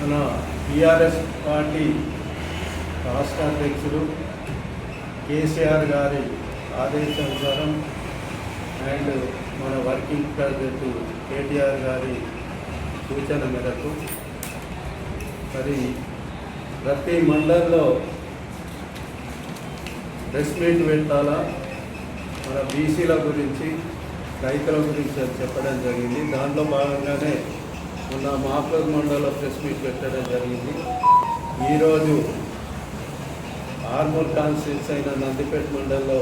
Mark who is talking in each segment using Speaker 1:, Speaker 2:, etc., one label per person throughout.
Speaker 1: మన TRS party రాష్ట్ర అధ్యక్షుడు కేసీఆర్ గారి ఆదేశానుసారం అండ్ మన వర్కింగ్ ప్రెసిడెంట్ కేటీఆర్ గారి సూచన మేరకు మరి ప్రతి మండలంలో ప్రెస్ మీట్ పెట్టాలా? మన బీసీల గురించి రైతుల గురించి చెప్పడం జరిగింది. దాంట్లో భాగంగానే మొన్న మాఫ్లర్ మండలంలో ప్రెస్ మీట్ పెట్టడం జరిగింది. ఈరోజు ఆర్మూర్ కాన్స్టిట్యూన్స్ అయిన నందిపేట మండలంలో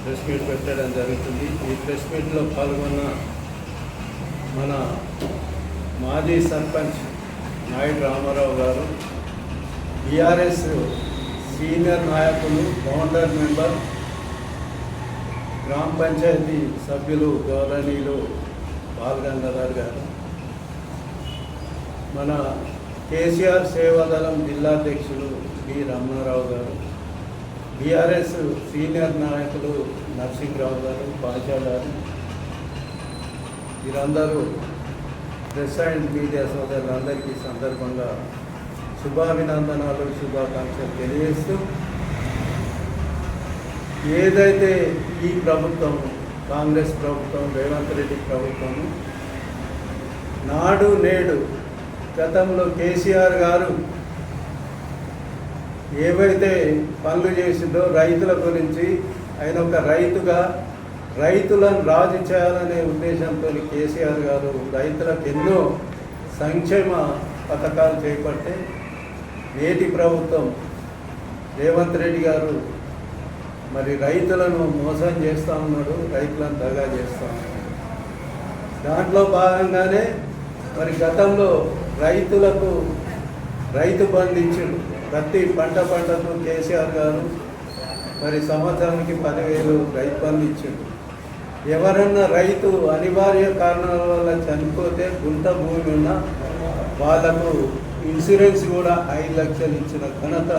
Speaker 1: ప్రెస్ మీట్ పెట్టడం జరుగుతుంది. ఈ ప్రెస్ మీట్లో పాల్గొన్న మన మాజీ సర్పంచ్ నాయుడు రామారావు గారు బీఆర్ఎస్ సీనియర్ నాయకులు ఫౌండర్ మెంబర్ గ్రామ పంచాయతీ సభ్యులు గౌరవనీయులు బాలగంగాధర్ గారు. మన కేసీఆర్ సేవాదళం జిల్లా అధ్యక్షులు B Ramanarao garu BRS senior నాయకులు నరసింహరావు గారు బాషా గారు వీరందరూ ప్రెస్ అండ్ మీడియా సోదరులందరికీ సందర్భంగా శుభాభినందనాలు శుభాకాంక్షలు తెలియజేస్తూ ఏదైతే ఈ ప్రభుత్వం కాంగ్రెస్ ప్రభుత్వం రేవంత్ రెడ్డి ప్రభుత్వం నాడు నేడు గతంలో కేసీఆర్ గారు ఏవైతే పనులు చేసిందో రైతుల గురించి ఆయన ఒక రైతుగా రైతులను రాజు చేయాలనే ఉద్దేశంతో కేసీఆర్ గారు రైతులకు ఎన్నో సంక్షేమ పథకాలు చేపట్టే నేటి ప్రభుత్వం రేవంత్ రెడ్డి గారు మరి రైతులను మోసం చేస్తూ ఉన్నాడు రైతులను దగా చేస్తూ ఉన్నాడు. దాంట్లో భాగంగానే మరి గతంలో రైతులకు రైతు బంధు ప్రతి పంట పంటకు కేసీఆర్ గారు మరి సంవత్సరానికి పదివేలు రైతు బంధు ఎవరన్నా రైతు అనివార్య కారణాల వల్ల చనిపోతే గుంట భూమి ఉన్న వాళ్ళకు ఇన్సూరెన్స్ కూడా ఐదు లక్షలు ఇచ్చిన ఘనత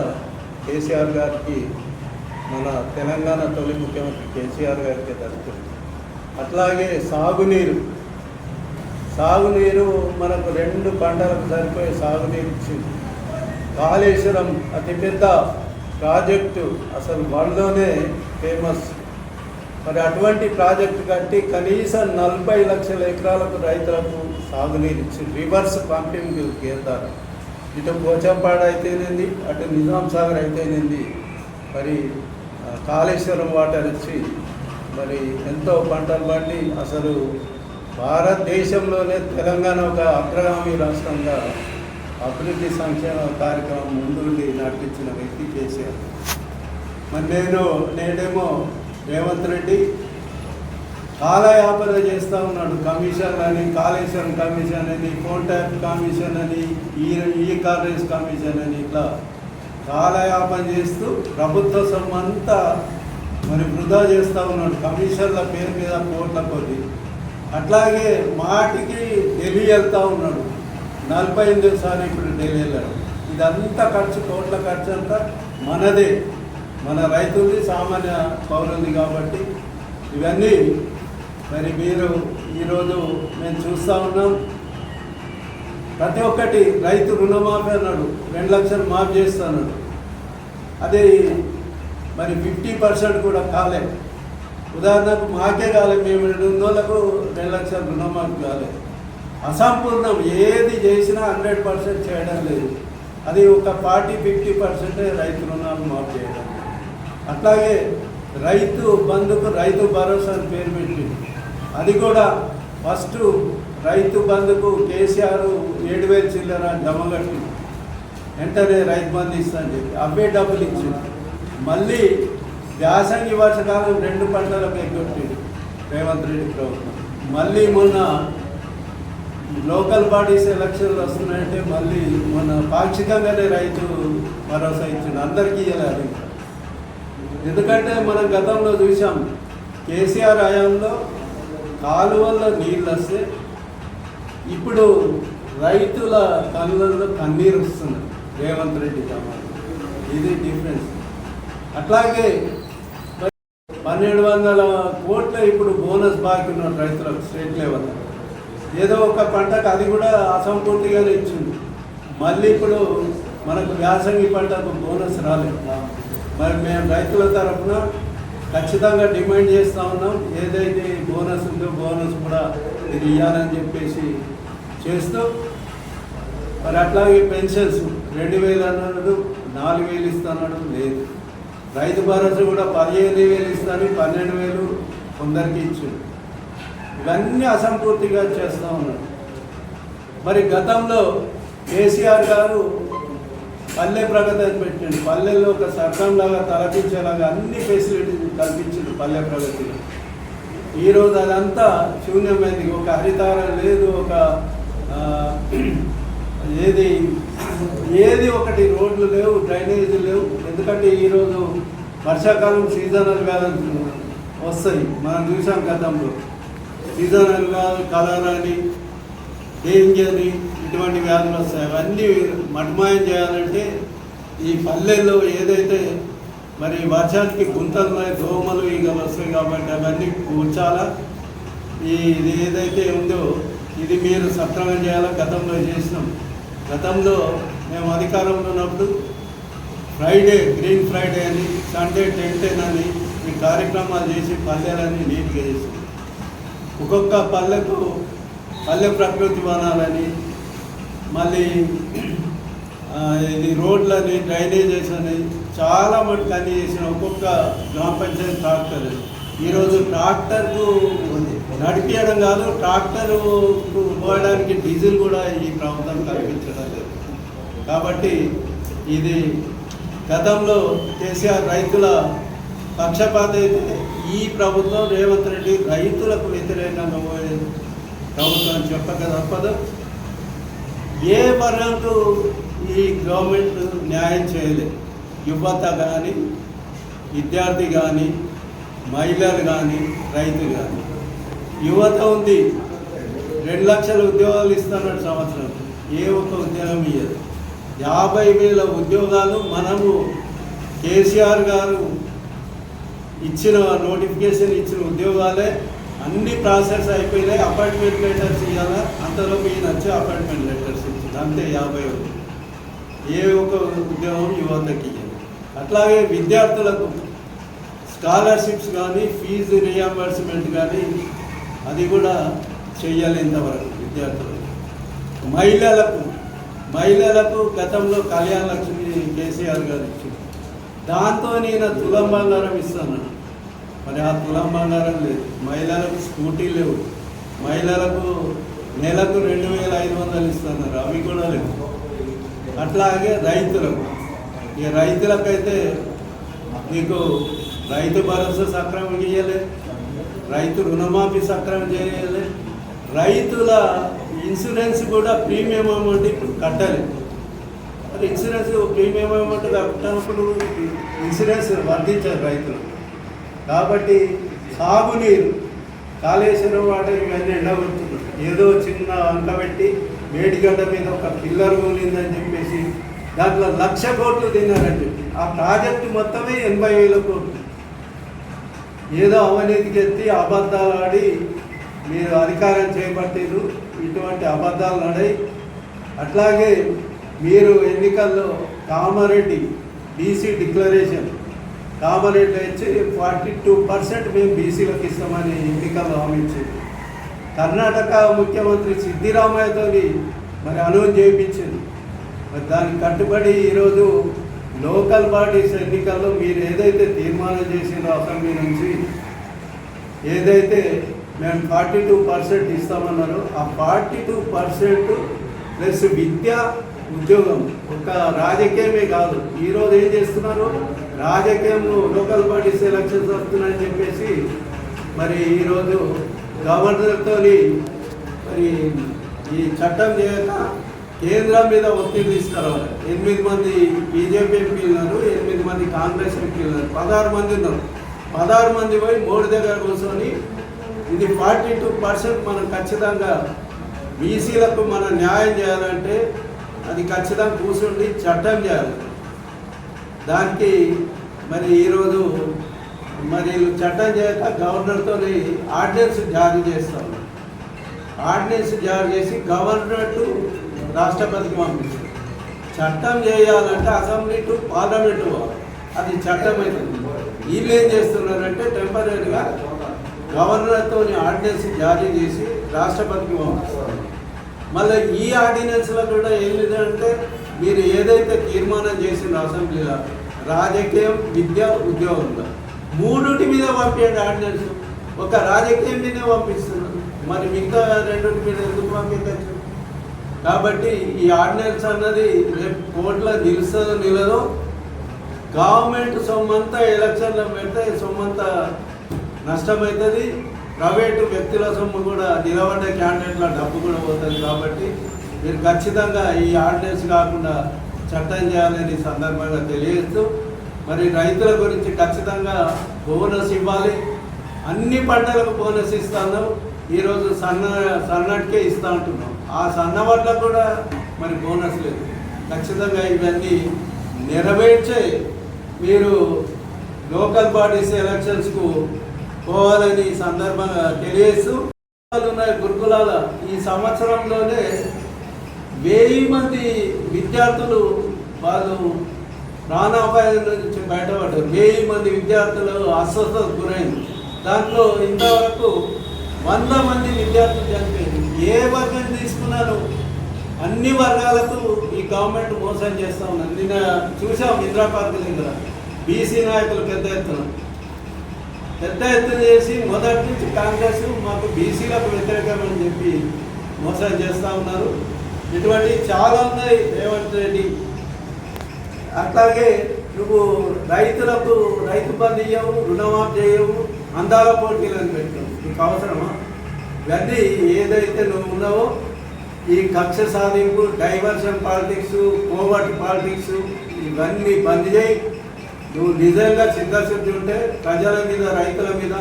Speaker 1: కేసీఆర్ గారికి మన తెలంగాణ తొలి ముఖ్యమంత్రి కేసీఆర్ గారికి దక్కుతుంది. అట్లాగే సాగునీరు. సాగునీరు మనకు రెండు పంటలకు సరిపోయే సాగునీరు ఇచ్చింది. కాళేశ్వరం అతిపెద్ద ప్రాజెక్టు అసలు వరల్డ్లోనే ఫేమస్. మరి అటువంటి ప్రాజెక్టు కట్టి కనీసం నలభై లక్షల ఎకరాలకు రైతులకు సాగునీరు ఇచ్చింది. రివర్స్ పంపింగ్ కేంద్రాలు. ఇటు పోచంపాడు అయితేనేది అటు నిజాం సాగర్ అయితేనేది మరి కాళేశ్వరం వాటర్ ఇచ్చి మరి ఎంతో పంటలు పండి అసలు భారతదేశంలోనే తెలంగాణ ఒక అగ్రగామి రాష్ట్రంగా అభివృద్ధి సంక్షేమ కార్యక్రమం ముందుండి నడిపించిన వ్యక్తి కేసీఆర్. మరి నేను నేనేమో రేవంత్ రెడ్డి కాలయాపన చేస్తూ ఉన్నాడు. కమిషన్ అని కాళేశ్వరం కమిషన్ అని ఫోన్ ట్యాప్ కమిషన్ అని ఈ ఈ కాలేజ్ కమిషన్ అని ఇట్లా కాలయాపన చేస్తూ ప్రభుత్వ సొమ్మంతా మరి వృధా చేస్తూ ఉన్నాడు. కమిషన్ల పేరు మీద కోట్ల కొద్ది. అట్లాగే మాటికి ఢిల్లీ వెళ్తూ ఉన్నాడు. నలభై ఎనిమిది సార్లు ఇప్పుడు ఢిల్లీ వెళ్ళాడు. ఇదంతా ఖర్చు కోట్ల ఖర్చు అంతా మనదే. మన రైతులది సామాన్య పౌరులది కాబట్టి ఇవన్నీ మరి మీరు ఈరోజు మేము చూస్తూ ఉన్నాం. ప్రతి ఒక్కటి రైతు రుణమాఫీ అన్నాడు. రెండు లక్షలు మాఫ్ చేస్తాడు అదే మరి ఫిఫ్టీ పర్సెంట్ కూడా కాలేదు ఉదాహరణకు మాకే కాలేదు మేము రెండు వందలకు రెండు లక్షల రుణమాఫీ కాలేదు అసంపూర్ణం ఏది చేసినా హండ్రెడ్ పర్సెంట్ చేయడం లేదు. అది ఒక ఫార్టీ ఫిఫ్టీ పర్సెంటే రైతు రుణాలు మాఫ్ చేయడం అట్లాగే రైతు బంధుకు రైతు భరోసా అని పేరు పెట్టింది. అది కూడా ఫస్ట్ రైతు బంధుకు కేసీఆర్ ఏడు వేలు చిల్లర జమ వెంటనే రైతు బంధు ఇస్తా అని చెప్పి అవే డబ్బులు ఇచ్చింది. మళ్ళీ వ్యాసంగి వర్షకాలం రెండు పంటలకు ఎగ్గొట్టింది రేవంత్ రెడ్డి ప్రభుత్వం. మళ్ళీ మొన్న లోకల్ బాడీస్ ఎలక్షన్లు వస్తున్నాయంటే మళ్ళీ మొన్న పాక్షికంగానే రైతు భరోసా ఇచ్చింది అందరికీ ఇవ్వాలి ఎందుకంటే మనం గతంలో చూసాం కేసీఆర్ హయాంలో కాలువల్లో నీళ్ళు వస్తే ఇప్పుడు రైతుల కళ్ళల్లో కన్నీరు వస్తుంది. రేవంత్ రెడ్డి ఇది డిఫరెన్స్. అట్లాగే పన్నెండు వందల కోట్ల ఇప్పుడు బోనస్ బాకీ రైతులకు స్టేట్ లెవెల్. ఏదో ఒక పంటకు అది కూడా అసంపూర్తిగానే ఇచ్చింది. మళ్ళీ ఇప్పుడు మనకు వ్యాసంగి పంటకు బోనస్ రాలేదు. మరి మేము రైతుల తరఫున ఖచ్చితంగా డిమాండ్ చేస్తూ ఉన్నాం. ఏదైతే బోనస్ ఉందో బోనస్ కూడా ఇది ఇవ్వాలని చెప్పేసి చేస్తూ మరి అట్లాగే పెన్షన్స్ రెండు వేలు అన్నాడు నాలుగు వేలు ఇస్తున్నాడు లేదు. రైతు భరోసా కూడా పదిహేను వేలు ఇస్తాను పన్నెండు వేలు కొందరికి ఇచ్చింది ఇవన్నీ అసంపూర్తిగా చేస్తూ ఉన్నాడు. మరి గతంలో కేసీఆర్ గారు పల్లె ప్రగతి అని పెట్టిండు. పల్లెల్లో ఒక సర్కంలాగా తలపించేలాగా అన్ని ఫెసిలిటీస్ కల్పించింది పల్లె ప్రగతిలో. ఈరోజు అదంతా శూన్యమైంది. ఒక హరితారం లేదు ఒక ఏది ఏది ఒకటి రోడ్లు లేవు డ్రైనేజీలు లేవు. ఎందుకంటే ఈరోజు వర్షాకాలం సీజనల్ వ్యాధులు వస్తాయి. మనం చూసాం గతంలో. సీజనల్ వ్యాధులు కలరాని అని అని ఇటువంటి వ్యాధులు వస్తాయి. అవన్నీ మటుమాయం చేయాలంటే ఈ పల్లెల్లో ఏదైతే మరి వర్షానికి గుంతలు దోమలు ఇక వస్తాయి కాబట్టి అవన్నీ కూర్చాలా? ఈ ఇది ఏదైతే ఉందో ఇది మీరు సక్రమం చేయాలో గతంలో చేసినాం. గతంలో మేము అధికారంలో ఉన్నప్పుడు ఫ్రైడే గ్రీన్ ఫ్రైడే అని సండే టెన్ టెన్ అని ఈ కార్యక్రమాలు చేసి పల్లెలని నీట్గా చేసి ఒక్కొక్క పల్లెకు పల్లె ప్రకృతి వనాలని మళ్ళీ ఇది రోడ్లని డ్రైనేజెస్ అని చాలా మటుకు అన్ని చేసిన. ఒక్కొక్క గ్రామ పంచాయతీ ట్రాక్టర్. ఈరోజు ట్రాక్టర్కు నడిపించడం కాదు ట్రాక్టర్ పోయడానికి డీజిల్ కూడా ఈ ప్రభుత్వం కల్పించడం లేదు. కాబట్టి ఇది గతంలో కేసీఆర్ రైతుల పక్షపాత అయితే ఈ ప్రభుత్వం రేవంత్ రెడ్డి రైతులకు వ్యతిరేకంగా పోయే ప్రభుత్వం చెప్పక తప్పదు. ఏ వర్గంకు ఈ గవర్నమెంట్ న్యాయం చేయలేదు యువత కానీ విద్యార్థి కానీ మహిళలు కానీ రైతు కానీ యువత ఉంది. రెండు లక్షల ఉద్యోగాలు ఇస్తున్నాడు సంవత్సరం. ఏ ఒక్క ఉద్యోగం ఇయ్యదు. యాభై వేల ఉద్యోగాలు మనము కేసీఆర్ గారు ఇచ్చిన నోటిఫికేషన్ ఇచ్చిన ఉద్యోగాలే అన్ని ప్రాసెస్ అయిపోయినాయి. అపాయింట్మెంట్ లెటర్స్ ఇవ్వాలా అంతలోపు ఈయన వచ్చి అపాయింట్మెంట్ లెటర్స్ ఇచ్చింది అంతే యాభై ఒకటి ఏ ఒక్క ఉద్యోగం యువతకి అట్లాగే విద్యార్థులకు స్కాలర్షిప్స్ కానీ ఫీజు రియంబర్స్మెంట్ కానీ అది కూడా చెయ్యాలి ఇంతవరకు విద్యార్థులు. మహిళలకు మహిళలకు గతంలో కళ్యాణ లక్ష్మి కేసీఆర్ గారు ఇచ్చింది దాంతో నేను తులం బంగారం ఇస్తాను. మరి ఆ తులం బంగారం లేదు. మహిళలకు స్కూటీ లేవు. మహిళలకు నెలకు రెండు వేల ఐదు వందలు ఇస్తున్నారు. అవి కూడా లేవు. అట్లాగే రైతులకు. ఈ రైతులకైతే నీకు రైతు భరోసా సక్రమం ఇయ్యలేదు. రైతు రుణమాఫీ సక్రమం చేయలేదు రైతుల ఇన్సూరెన్స్ కూడా ప్రీమియం అమౌంట్ ఇప్పుడు కట్టాలి. మరి ఇన్సూరెన్స్ ప్రీమియం అమౌంట్ కట్టినప్పుడు ఇన్సూరెన్స్ వర్తించారు రైతులు. కాబట్టి సాగునీరు కాళేశ్వరం వాటర్ ఇవన్నీ ఎండగొడుతున్నారు ఏదో చిన్న వంట పెట్టి వేడిగడ్డ మీద ఒక పిల్లర్ కూలిందని చెప్పేసి దాంట్లో లక్ష కోట్లు తిన్నారని చెప్పి. ఆ ప్రాజెక్టు మొత్తమే ఎనభై వేల కోట్లు. ఏదో అవినీతికి ఎత్తి అబద్ధాలు ఆడి మీరు అధికారం చేపట్టారు ఇటువంటి అబద్ధాలు నడాయి అట్లాగే మీరు ఎన్నికల్లో కామారెడ్డి బీసీ డిక్లరేషన్ కామారెడ్డి వచ్చి ఫార్టీ టూ పర్సెంట్ మేము బీసీలకు ఇస్తామని ఎన్నికల్లో హామీ ఇచ్చింది. కర్ణాటక ముఖ్యమంత్రి సిద్ధిరామయ్యతో మరి అనుభవం చేయించింది. మరి దానికి కట్టుబడి ఈరోజు లోకల్ బాడీస్ ఎన్నికల్లో మీరు ఏదైతే తీర్మానం చేసిందో అసెంబ్లీ నుంచి ఏదైతే మేము ఫార్టీ టూ పర్సెంట్ ఇస్తామన్నారో ఆ ఫార్టీ టూ పర్సెంట్ ప్లస్ విద్య ఉద్యోగం ఒక రాజకీయమే కాదు. ఈరోజు ఏం చేస్తున్నారు? రాజకీయంలో లోకల్ బాడీస్ ఎలక్షన్స్ వస్తున్నాయని చెప్పేసి మరి ఈరోజు గవర్నర్తో మరి ఈ చట్టం చేయక కేంద్రం మీద ఒత్తిడి తీసుకురావాలి. ఎనిమిది మంది బీజేపీ ఎంపీలు ఉన్నారు ఎనిమిది మంది కాంగ్రెస్ ఎంపీలు ఉన్నారు. పదహారు మంది ఉన్నారు. పదహారు మంది పోయి మోడీ దగ్గర కూర్చొని ఇది ఫార్టీ టూ పర్సెంట్ మనం ఖచ్చితంగా బీసీలకు మనం న్యాయం చేయాలంటే అది ఖచ్చితంగా కూర్చుండి చట్టం చేయాలి. దానికి మరి ఈరోజు మరి చట్టం చేయక గవర్నర్తో ఆర్డినెన్స్ జారీ చేస్తాం. ఆర్డినెన్స్ జారీ చేసి గవర్నర్ టు రాష్ట్రపతికి పంపిస్తారు చట్టం చేయాలంటే అసెంబ్లీ టు పార్లమెంట్ అది చట్టం అవుతుంది వీళ్ళు ఏం చేస్తున్నారంటే టెంపరీగా గవర్నర్తో ఆర్డినెన్స్ జారీ చేసి రాష్ట్రపతికి పంపిస్తారు. మళ్ళీ ఈ ఆర్డినెన్స్లో కూడా ఏం లేదంటే మీరు ఏదైతే తీర్మానం చేసిన అసెంబ్లీలో రాజకీయం విద్య ఉద్యోగంలో మూడుటి మీద పంపించండి ఆర్డినెన్స్. ఒక రాజకీయం మీదే పంపిస్తున్నారు. మరి మిగతా రెండుటి మీద ఎందుకు పంపించచ్చు? కాబట్టి ఈ ఆర్డినెన్స్ అన్నది రేపు కోర్టులో నిలుస్తుందో నిలదో గవర్నమెంట్ సొమ్మంతా ఎలక్షన్లో పెడితే సొమ్మంతా నష్టమవుతుంది. ప్రైవేటు వ్యక్తుల సొమ్ము కూడా నిలబడ్డ క్యాండిడేట్ల డబ్బు కూడా పోతుంది కాబట్టి మీరు ఖచ్చితంగా ఈ ఆర్డినెన్స్ కాకుండా చట్టం చేయాలని సందర్భంగా తెలియజేస్తూ మరి రైతుల గురించి ఖచ్చితంగా బోనస్ ఇవ్వాలి. అన్ని పంటలకు బోనస్ ఇస్తాను ఈరోజు సన్న సన్నటికే ఇస్తా ఉంటున్నాం ఆ సన్నవాళ్ళకు కూడా మరి బోనస్ లేదు. ఖచ్చితంగా ఇవన్నీ నెరవేర్చే మీరు లోకల్ బాడీస్ ఎలక్షన్స్కు పోవాలని ఈ సందర్భంగా తెలియజేస్తూ గురుకులాల ఈ సంవత్సరంలోనే వెయ్యి మంది విద్యార్థులు వాళ్ళు ప్రాణాపాయం నుంచి బయటపడ్డారు. వెయ్యి మంది విద్యార్థులు అస్వస్థత గురైంది. దాంట్లో ఇంతవరకు వంద మంది విద్యార్థులు చనిపోయింది ఏ వర్గం తీసుకున్నారు అన్ని వర్గాలకు ఈ గవర్నమెంట్ మోసం చేస్తా ఉన్నారు నిన్న చూసాం ఇందిరా పార్క్ దగ్గర బీసీ నాయకులు పెద్ద ఎత్తున. పెద్ద ఎత్తున చేసి మొదటి నుంచి కాంగ్రెస్ మాకు బీసీలకు వ్యతిరేకమని చెప్పి మోసం చేస్తూ ఉన్నారు. ఇటువంటి చాలా ఉన్నాయి రేవంత్ రెడ్డి. అట్లాగే నువ్వు రైతులకు రైతు బంధు ఇయ్యవు రుణమాఫీ చేయవు అందాల పోటీలను పెట్టావు నీకు అవసరమా? ఇవన్నీ ఏదైతే నువ్వు ఉన్నావో ఈ కక్ష సాధింపు డైవర్షన్ పాలిటిక్స్ కోవర్ట్ పాలిటిక్స్ ఇవన్నీ బంద్ చేయి. నువ్వు నిజంగా సిద్ధశుద్ధి ఉంటే ప్రజల మీద రైతుల మీద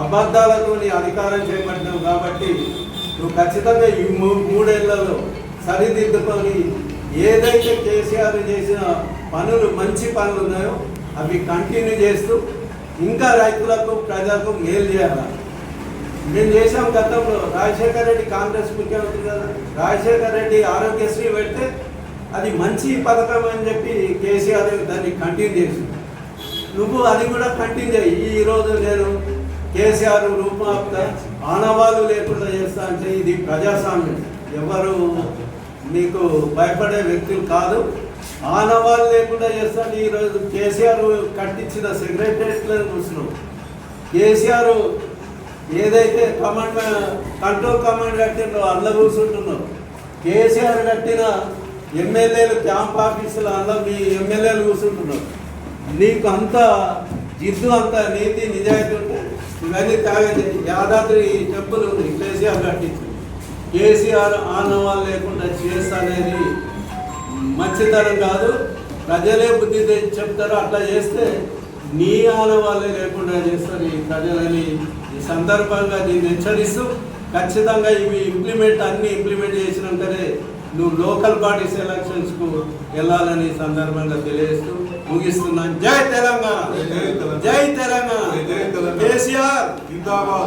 Speaker 1: అబద్ధాలతో నీ అధికారం చేపట్టినావు కాబట్టి నువ్వు ఖచ్చితంగా ఈ మూ- మూడేళ్ళలో సరిదిద్దుకొని ఏదైతే కేసీఆర్ చేసిన పనులు మంచి పనులు ఉన్నాయో అవి కంటిన్యూ చేస్తూ ఇంకా రైతులకు ప్రజలకు మేలు చేయాలి? మేము చేసాం గతంలో. రాజశేఖర్ రెడ్డి కాంగ్రెస్ ముఖ్యమంత్రి కదా. రాజశేఖర్ రెడ్డి ఆరోగ్యశ్రీ పెడితే అది మంచి పథకం అని చెప్పి కేసీఆర్ దాన్ని కంటిన్యూ చేసి నువ్వు అది కూడా కంటిన్యూ చేయి. ఈ రోజు నేను కేసీఆర్ రూపమాప్త ఆనవాలు లేకుండా చేస్తా అంటే ఇది ప్రజాస్వామ్యం. ఎవరు నీకు భయపడే వ్యక్తులు కాదు. ఆనవాళ్ళు లేకుండా చేస్తాను ఈరోజు కేసీఆర్ కట్టించిన సెక్రటరియట్లను చూసినావు కేసీఆర్ ఏదైతే కమాండ్ కంట్రోల్ కమాండ్ కట్టినో అందులో కూర్చుంటున్నారు కేసీఆర్ కట్టిన ఎమ్మెల్యేలు క్యాంప్ ఆఫీసులో అందులో మీ ఎమ్మెల్యేలు కూర్చుంటున్నారు. నీకు అంత జిద్దు అంత నీతి నిజాయితీ ఉంటే ఇవన్నీ తాగేది యాదాద్రి చెప్పులు ఉంది కేసీఆర్ కట్టించు కేసీఆర్ ఆనవాళ్ళు లేకుండా చేస్తానేది మంచితనం కాదు. ప్రజలే బుద్ధి చెప్తారు అట్లా చేస్తే నీ ఆనవాళ్ళే లేకుండా చేస్తారు ఈ ప్రజలని. ఈ సందర్భంగా దీన్ని హెచ్చరిస్తూ ఖచ్చితంగా ఇవి ఇంప్లిమెంట్ అన్ని ఇంప్లిమెంట్ చేసినాకనే నువ్వు లోకల్ బాడీస్ ఎలక్షన్స్కు వెళ్ళాలని సందర్భంగా తెలియజేస్తూ ముగిస్తున్నాను. జై తెలంగాణ.
Speaker 2: జై తెలంగాణ.
Speaker 1: కేసీఆర్.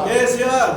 Speaker 1: కేసీఆర్.